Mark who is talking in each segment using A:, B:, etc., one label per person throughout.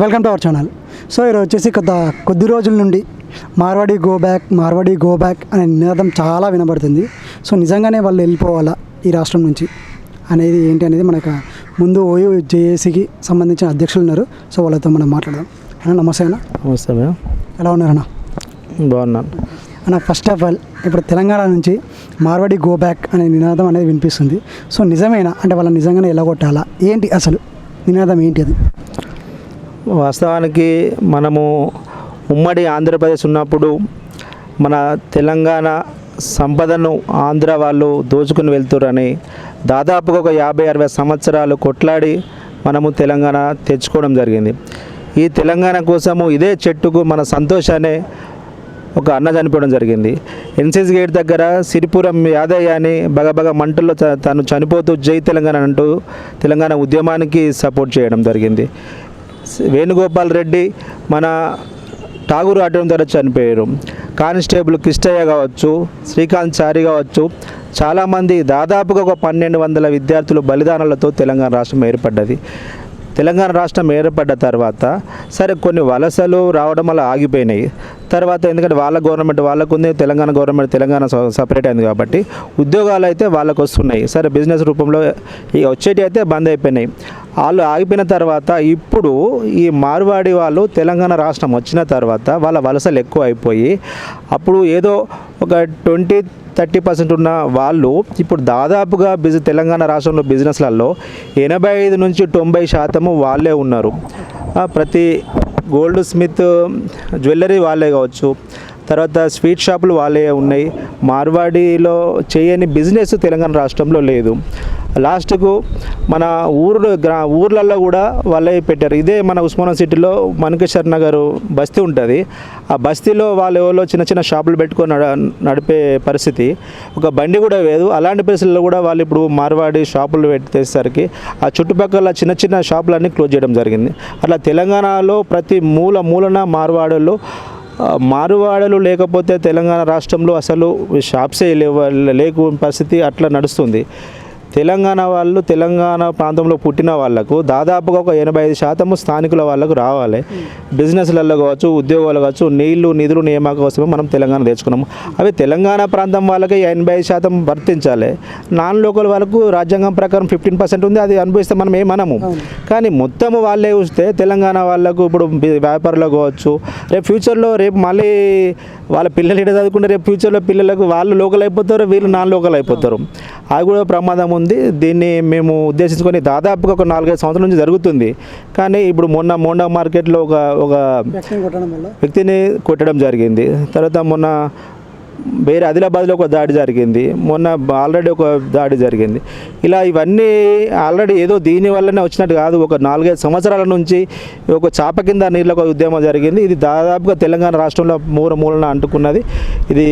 A: Welcome to our channel. So ఈరోజు వచ్చేసి కొద్ది కొద్ది రోజుల నుండి Marwadi go back Marwadi go back అనే నినాదం చాలా వినబడుతుంది. సో నిజంగానే వాళ్ళు వెళ్ళిపోవాలా ఈ రాష్ట్రం నుంచి అనేది ఏంటి అనేది మనకు ముందు ఓయూ జేఏసీకి సంబంధించిన అధ్యక్షులు ఉన్నారు. సో వాళ్ళతో మనం మాట్లాడదాం. అన్న నమస్తే అన్న.
B: నమస్తే మేడం
A: ఎలా ఉన్నారన్న
B: బాగున్నాను
A: అన్న ఫస్ట్ ఆఫ్ ఆల్ ఇప్పుడు తెలంగాణ నుంచి మార్వాడి గో బ్యాక్ అనే నినాదం అనేది వినిపిస్తుంది. సో నిజమేనా? అంటే వాళ్ళని నిజంగానే ఎలా కొట్టాలా ఏంటి అసలు నినాదం ఏంటి అది?
B: వాస్తవానికి మనము ఉమ్మడి ఆంధ్రప్రదేశ్ ఉన్నప్పుడు మన తెలంగాణ సంపదను ఆంధ్ర వాళ్ళు దోచుకుని వెళ్తురని దాదాపుగా ఒక యాభై అరవై సంవత్సరాలు కొట్లాడి మనము తెలంగాణ తెచ్చుకోవడం జరిగింది. ఈ తెలంగాణ కోసము ఇదే చెట్టుకు మన సంతోషాన్ని ఒక అన్న చనిపోవడం జరిగింది. ఎన్సీసీ గేట్ దగ్గర సిరిపురం యాదయ్య అని బగబగ మంటల్లో తను చనిపోతూ జై తెలంగాణ అంటూ తెలంగాణ ఉద్యమానికి సపోర్ట్ చేయడం జరిగింది. వేణుగోపాల్ రెడ్డి మన ఠాగూర్ ఆటం ద్వారా చనిపోయారు. కానిస్టేబుల్ కిష్టయ్య కావచ్చు శ్రీకాంత్ చారి కావచ్చు చాలామంది దాదాపుగా ఒక పన్నెండు వందల విద్యార్థులు బలిదానాలతో తెలంగాణ రాష్ట్రం ఏర్పడ్డది. తెలంగాణ రాష్ట్రం ఏర్పడ్డ తర్వాత సరే కొన్ని వలసలు రావడం వల్ల ఆగిపోయినాయి. తర్వాత ఎందుకంటే వాళ్ళ గవర్నమెంట్ వాళ్ళకు ఉంది తెలంగాణ గవర్నమెంట్ తెలంగాణ సపరేట్ అయింది కాబట్టి ఉద్యోగాలు అయితే వాళ్ళకు వస్తున్నాయి సరే బిజినెస్ రూపంలో ఇక వచ్చేటి అయితే బంద్ అయిపోయినాయి. వాళ్ళు ఆగిపోయిన తర్వాత ఇప్పుడు ఈ మార్వాడి వాళ్ళు తెలంగాణ రాష్ట్రం వచ్చిన తర్వాత వాళ్ళ వలసలు ఎక్కువ అయిపోయి అప్పుడు ఏదో ఒక ట్వంటీ థర్టీ పర్సెంట్ ఉన్న వాళ్ళు ఇప్పుడు దాదాపుగా బిజి తెలంగాణ రాష్ట్రంలో బిజినెస్లలో ఎనభై ఐదు నుంచి తొంభై శాతము వాళ్ళే ఉన్నారు. ప్రతి గోల్డ్ స్మిత్ జ్యువెలరీ వాళ్ళే కావచ్చు తర్వాత స్వీట్ షాపులు వాళ్ళే ఉన్నాయి. మార్వాడిలో చేయని బిజినెస్ తెలంగాణ రాష్ట్రంలో లేదు. లాస్ట్కు మన ఊరు గ్రా ఊర్లలో కూడా వాళ్ళే పెట్టారు. ఇదే మన ఉస్మానా సిటీలో మనకేశ్వర్ నగర్ బస్తీ ఉంటుంది. ఆ బస్తీలో వాళ్ళు ఎవరో చిన్న చిన్న షాపులు పెట్టుకొని నడ నడిపే పరిస్థితి. ఒక బండి కూడా లేదు అలాంటి పరిస్థితుల్లో కూడా వాళ్ళు ఇప్పుడు మార్వాడి షాపులు పెట్టేసరికి ఆ చుట్టుపక్కల చిన్న చిన్న షాపులన్నీ క్లోజ్ చేయడం జరిగింది. అట్లా తెలంగాణలో ప్రతి మూల మూలన మార్వాడలో మారువాడలు లేకపోతే తెలంగాణ రాష్ట్రంలో అసలు షాప్సే లేవు లేకు పరిస్థితి అట్లా నడుస్తుంది. తెలంగాణ వాళ్ళు తెలంగాణ ప్రాంతంలో పుట్టిన వాళ్ళకు దాదాపుగా ఒక ఎనభై ఐదు శాతము స్థానికుల వాళ్ళకు రావాలి. బిజినెస్లలో కావచ్చు ఉద్యోగాలు కావచ్చు నీళ్ళు నిధులు నియామక కోసమే మనం తెలంగాణ తెచ్చుకున్నాము. అవి తెలంగాణ ప్రాంతం వాళ్ళకి ఎనభై ఐదు శాతం వర్తించాలి. నాన్ లోకల్ వాళ్ళకు రాజ్యాంగం ప్రకారం ఫిఫ్టీన్ పర్సెంట్ ఉంది అది అనుభవిస్తే మనం ఏమనము. కానీ మొత్తము వాళ్ళే చూస్తే తెలంగాణ వాళ్ళకు ఇప్పుడు వ్యాపారులు కావచ్చు రేపు ఫ్యూచర్లో రేపు మళ్ళీ వాళ్ళ పిల్లలు ఇక్కడ చదువుకుంటే రేపు ఫ్యూచర్లో పిల్లలకు వాళ్ళు లోకల్ అయిపోతారు వీళ్ళు నాన్ లోకల్ అయిపోతారు. అది కూడా ప్రమాదం ఉంది. దీన్ని మేము ఉద్దేశించుకొని దాదాపుగా ఒక నాలుగైదు సంవత్సరాల నుంచి జరుగుతుంది. కానీ ఇప్పుడు మొన్న మోండా మార్కెట్లో ఒక ఒక వ్యక్తిని కొట్టడం జరిగింది. తర్వాత మొన్న వేరే ఆదిలాబాద్లో ఒక దాడి జరిగింది. మొన్న ఆల్రెడీ ఒక దాడి జరిగింది. ఇలా ఇవన్నీ ఆల్రెడీ ఏదో దీని వల్లనే వచ్చినట్టు కాదు. ఒక నాలుగైదు సంవత్సరాల నుంచి ఒక చాప కింద నీళ్ళ ఒక ఉద్యమం జరిగింది. ఇది దాదాపుగా తెలంగాణ రాష్ట్రంలో మూల మూలన అంటుకున్నది. ఇది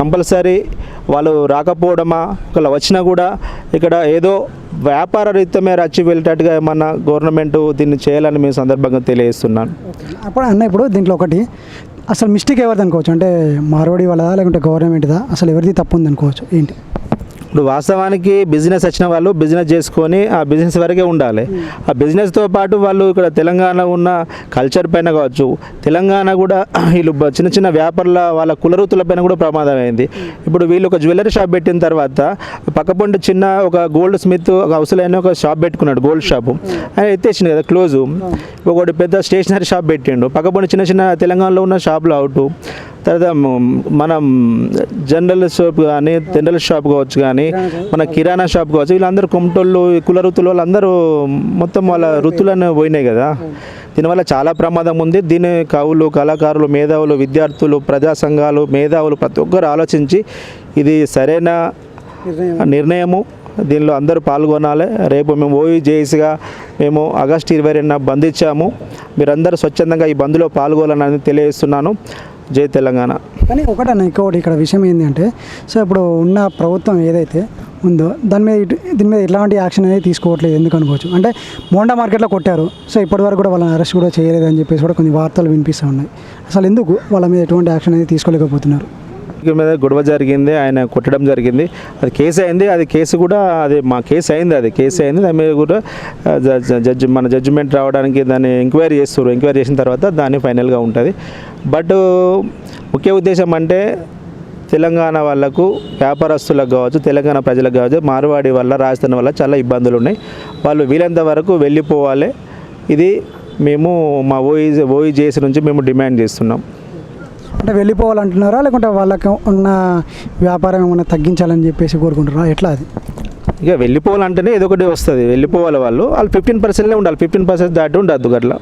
B: కంపల్సరీ వాళ్ళు రాకపోవడమా ఒకవేళ వచ్చినా కూడా ఇక్కడ ఏదో వ్యాపార రీత్యమే రచ్చి వెళ్ళేటట్టుగా ఏమన్నా గవర్నమెంట్ దీన్ని చేయాలని మేము సందర్భంగా తెలియజేస్తున్నాను.
A: అప్పుడు అన్న ఇప్పుడు దీంట్లో ఒకటి అసలు మిస్టేక్ ఎవరిది అనుకోవచ్చు? అంటే మార్వాడి వాళ్ళదా? లేకుంటే గవర్నమెంట్దా? అసలు ఎవరిది తప్పు ఉంది అనుకోవచ్చు ఏంటి?
B: ఇప్పుడు వాస్తవానికి బిజినెస్ వచ్చిన వాళ్ళు బిజినెస్ చేసుకొని ఆ బిజినెస్ వరకే ఉండాలి. ఆ బిజినెస్తో పాటు వాళ్ళు ఇక్కడ తెలంగాణ ఉన్న కల్చర్ పైన కావచ్చు తెలంగాణ కూడా వీళ్ళు చిన్న చిన్న వ్యాపారుల వాళ్ళ కులవృత్తుల పైన కూడా ప్రమాదం అయింది ఇప్పుడు వీళ్ళు ఒక జ్యువెలరీ షాప్ పెట్టిన తర్వాత పక్కపొంటి చిన్న ఒక గోల్డ్ స్మిత్ ఒక అవసరమైన ఒక షాప్ పెట్టుకున్నాడు గోల్డ్ షాపు ఆయన ఎత్తేసింది కదా క్లోజు ఒకటి పెద్ద స్టేషనరీ షాప్ పెట్టిండు. పక్కపొంటి చిన్న చిన్న తెలంగాణలో ఉన్న షాపులు అవుట్. తర్వాత మనం జనరల్ షాప్ కానీ జనరల్ షాప్ కావచ్చు కానీ మన కిరాణా షాప్ కావచ్చు వీళ్ళందరూ కుమటోళ్ళు కుల వృత్తులు వాళ్ళందరూ మొత్తం వాళ్ళ వృత్తులను పోయినాయి కదా. దీనివల్ల చాలా ప్రమాదం ఉంది. దీని కవులు కళాకారులు మేధావులు విద్యార్థులు ప్రజా సంఘాలు మేధావులు ప్రతి ఒక్కరు ఆలోచించి ఇది సరైన నిర్ణయము. దీనిలో అందరూ పాల్గొనాలి. రేపు మేము ఓయి జేఈసీగా మేము ఆగస్టు ఇరవై రెండున బంధించాము. మీరందరూ స్వచ్ఛందంగా ఈ బంద్లో పాల్గొనాలని తెలియజేస్తున్నాను. జై తెలంగాణ.
A: కానీ ఒకటన్న ఇంకొకటి ఇక్కడ విషయం ఏంటంటే సో ఇప్పుడు ఉన్న ప్రభుత్వం ఏదైతే ఉందో దాని మీద ఇటు- దీని మీద ఎలాంటి యాక్షన్ అనేది తీసుకోవట్లేదు ఎందుకు అనుకోవచ్చు? అంటే మోండా మార్కెట్లో కొట్టారు సో ఇప్పటివరకు కూడా వాళ్ళని అరెస్ట్ కూడా చేయలేదు అని చెప్పేసి కూడా కొన్ని వార్తలు వినిపిస్తూ ఉన్నాయి. అసలు ఎందుకు వాళ్ళ మీద ఎటువంటి యాక్షన్ అనేది తీసుకోలేకపోతున్నారు?
B: మీద గొడవ జరిగింది ఆయన కొట్టడం జరిగింది అది కేసు అయింది అది కేసు కూడా అది మా కేసు అయింది అది కేసు అయింది దాని మీద కూడా జడ్జి మన జడ్జిమెంట్ రావడానికి దాన్ని ఎంక్వైరీ చేస్తారు ఎంక్వైరీ చేసిన తర్వాత దాన్ని ఫైనల్గా ఉంటుంది బట్ ముఖ్య ఉద్దేశం అంటే తెలంగాణ వాళ్ళకు వ్యాపారస్తులకు కావచ్చు తెలంగాణ ప్రజలకు కావచ్చు మార్వాడి వల్ల రాజధాని వల్ల చాలా ఇబ్బందులు ఉన్నాయి వాళ్ళు వీలంత వరకు వెళ్ళిపోవాలి ఇది మేము మా ఓఈ ఓఈజేసి నుంచి మేము డిమాండ్ చేస్తున్నాం
A: అంటే వెళ్ళిపోవాలంటున్నారా? లేకుంటే వాళ్ళకి ఉన్న వ్యాపారం ఏమైనా తగ్గించాలని చెప్పేసి కోరుకుంటున్నారా? ఎట్లా అది?
B: ఇక వెళ్ళిపోవాలంటేనే ఏదో ఒకటి వస్తుంది. వెళ్ళిపోవాలి వాళ్ళు. వాళ్ళు ఫిఫ్టీన్ పర్సెంట్లే ఉండాలి. ఫిఫ్టీన్ పర్సెంట్ దాటి ఉండద్దు అట్లా